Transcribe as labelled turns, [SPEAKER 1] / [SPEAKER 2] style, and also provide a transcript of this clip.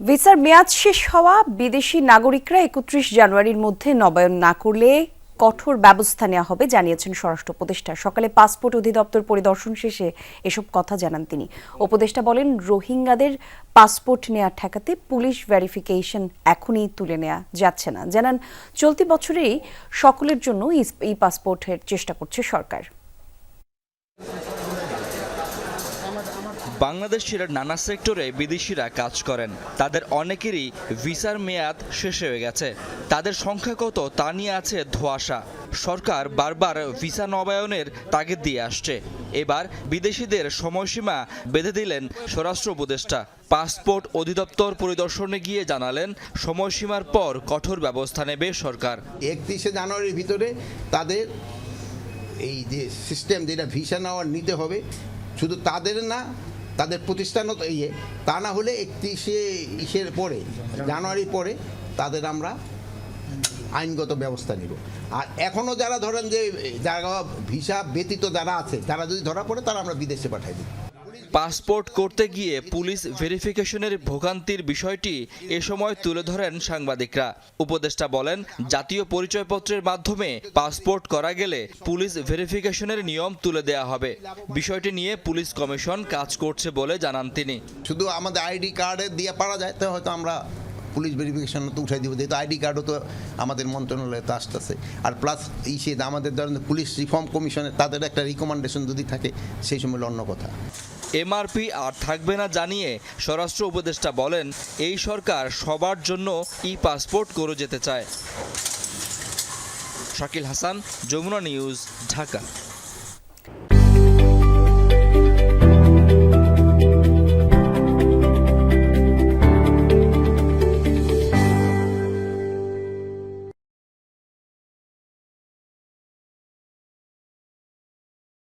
[SPEAKER 1] ভিসার মেয়াদ শেষ হওয়া বিদেশি নাগরিকরা একত্রিশ জানুয়ারির মধ্যে নবায়ন না করলে কঠোর ব্যবস্থা নেওয়া হবে, জানিয়েছেন স্বরাষ্ট্র উপদেষ্টা। সকালে পাসপোর্ট অধিদপ্তর পরিদর্শন শেষে এসব কথা জানান তিনি। উপদেষ্টা বলেন, রোহিঙ্গাদের পাসপোর্ট নেওয়া ঠেকাতে পুলিশ ভেরিফিকেশন এখনই তুলে নেওয়া যাচ্ছে না। জানান, চলতি বছরেই সকলের জন্য ই, পাসপোর্টের চেষ্টা করছে সরকার।
[SPEAKER 2] বাংলাদেশের নানা সেক্টরে বিদেশিরা কাজ করেন। তাদের অনেকেরই ভিসার মেয়াদ শেষ হয়ে গেছে। তাদের সংখ্যা কত তা নিয়ে আছে ধোঁয়াশা। সরকার বারবার ভিসা নবায়নের তাগিদ দিয়ে আসছে। এবার বিদেশিদের সময়সীমা বেঁধে দিলেন স্বরাষ্ট্র উপদেষ্টা। পাসপোর্ট অধিদপ্তর পরিদর্শনে গিয়ে জানালেন, সময়সীমার পর কঠোর ব্যবস্থা নেবে সরকার।
[SPEAKER 3] একত্রিশে জানুয়ারির ভিতরে তাদের এই যে সিস্টেম যেটা ভিসা নেওয়ার নিতে হবে, শুধু তাদের না তাদের প্রতিষ্ঠানও তো ইয়ে তা না হলে একত্রিশে ইসের পরে জানুয়ারি পরে তাদের আমরা আইনগত ব্যবস্থা নিব। আর এখনও যারা ধরেন যে, যারা ভিসা ব্যতীত যারা আছে, তারা যদি ধরা পড়ে তারা আমরা বিদেশে পাঠাই দিই।
[SPEAKER 2] পাসপোর্ট করতে গিয়ে পুলিশ ভেরিফিকেশনের ভোগান্তির বিষয়টি এ সময় তুলে ধরেন সাংবাদিকরা। উপদেষ্টা বলেন, জাতীয় পরিচয়পত্রের মাধ্যমে পাসপোর্ট করা গেলে পুলিশ ভেরিফিকেশনের নিয়ম তুলে দেয়া হবে। বিষয়টি নিয়ে পুলিশ কমিশন কাজ করছে বলে জানান তিনি।
[SPEAKER 3] শুধু আমাদের আইডি কার্ডে দিয়ে পারা যায়, তো হয়তো আমরা পুলিশ ভেরিফিকেশন তো উঠাই দিব, যেহেতু আইডি কার্ডও তো আমাদের মন্ত্রণালয়ে তো আসতেছে। আর প্লাস এই সে আমাদের ধরেন পুলিশ রিফর্ম কমিশনের তাদের একটা রিকমেন্ডেশন যদি থাকে, সেই সময় অন্য কথা।
[SPEAKER 2] এমআরপি আর থাকবে না জানিয়ে স্বরাষ্ট্র উপদেষ্টা বলেন, এই সরকার সবার জন্য ই পাসপোর্ট করে যেতে চায়। শাকিল হাসান, যমুনা নিউজ, ঢাকা।